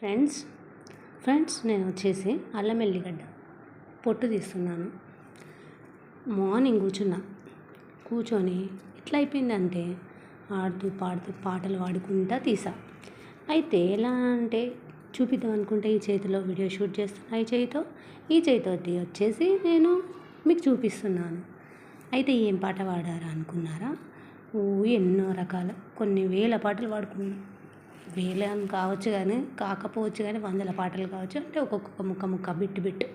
Friends friends నేను వచ్చేసి అల్లం ఎల్లిగడ్డ పొట్టు తీస్తున్నాను. మార్నింగ్ కూర్చున్నా. కూర్చొని ఎట్లా అయిపోయిందంటే ఆడుతూ పాడుతూ పాటలు పాడుకుంటా తీసా. అయితే ఎలా అంటే చూపిద్దాం అనుకుంటే ఈ చేతిలో వీడియో షూట్ చేస్తున్నా. ఈ చేతితో ఈ చేతితో వచ్చేసి నేను మీకు చూపిస్తున్నాను. అయితే ఏం పాట పాడారా అనుకున్నారా? ఓ ఎన్నో రకాల కొన్ని వేల పాటలు పాడుకున్నాను వేలం కావచ్చు కానీ కాకపోవచ్చు కానీ వందల పాటలు కావచ్చు అంటే ఒక్కొక్క ముక్క ముక్క బిట్టు బిట్టు.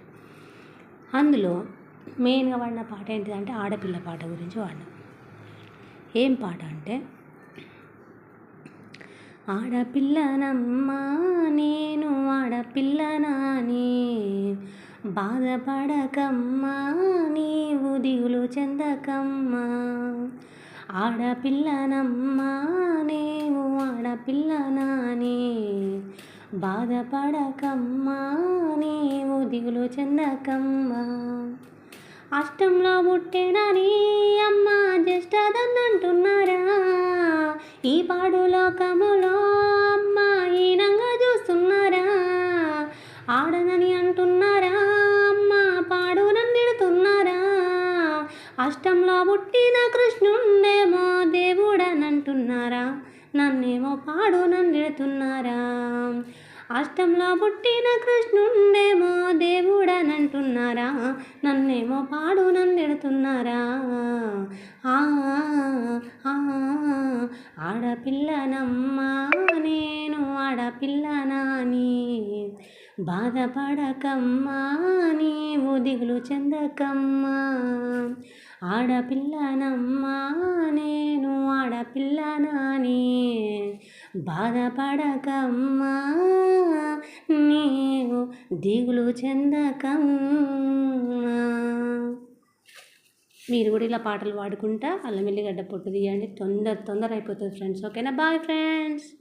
అందులో మెయిన్గా వాడిన పాట ఏంటిదంటే ఆడపిల్ల పాట గురించి వాడిన. ఏం పాట అంటే ఆడపిల్లనమ్మా నేను ఆడపిల్లనాని బాధపడకమ్మా నీవు దిగులు చెందకమ్మా ఆడపిల్లనమ్మా నేను ఆడపిల్లనాని బాధపడకమ్మా నీవు దిగులు చెందకమ్మా. అష్టంలో పుట్టేనని అమ్మ జ్యేష్ఠదన్నంటున్నారా ఈ పాడు లోకములో అమ్మ ఈనంగా చూస్తున్నారా? ఆడనని అంటున్నారా? అమ్మ పాడు తిడుతున్నారా? అష్టంలో పుట్టిన కృష్ణుండేమో దేవుడనంటున్నారా? నన్నేమో పాడు నన్నెడుతున్నారా? అష్టంలో పుట్టిన కృష్ణుండేమో దేవుడనంటున్నారా? నన్నేమో పాడు నన్నెడుతున్నారా? ఆడపిల్లనమ్మా నేను ఆడపిల్లనాని బాధపడకమ్మా నీవు దిగులు చెందకమ్మా. ఆడపిల్లనమ్మా నేను ఆడపిల్లనాని బాధపడకమ్మా నీవు దిగులు చెందకమ్మా. మీరు కూడా ఇలా పాటలు పాడుకుంటా అల్లం ఎల్లిగడ్డ పొట్టు తీయండి. తొందర తొందర అయిపోతుంది ఫ్రెండ్స్ ఓకేనా బాయ్ ఫ్రెండ్స్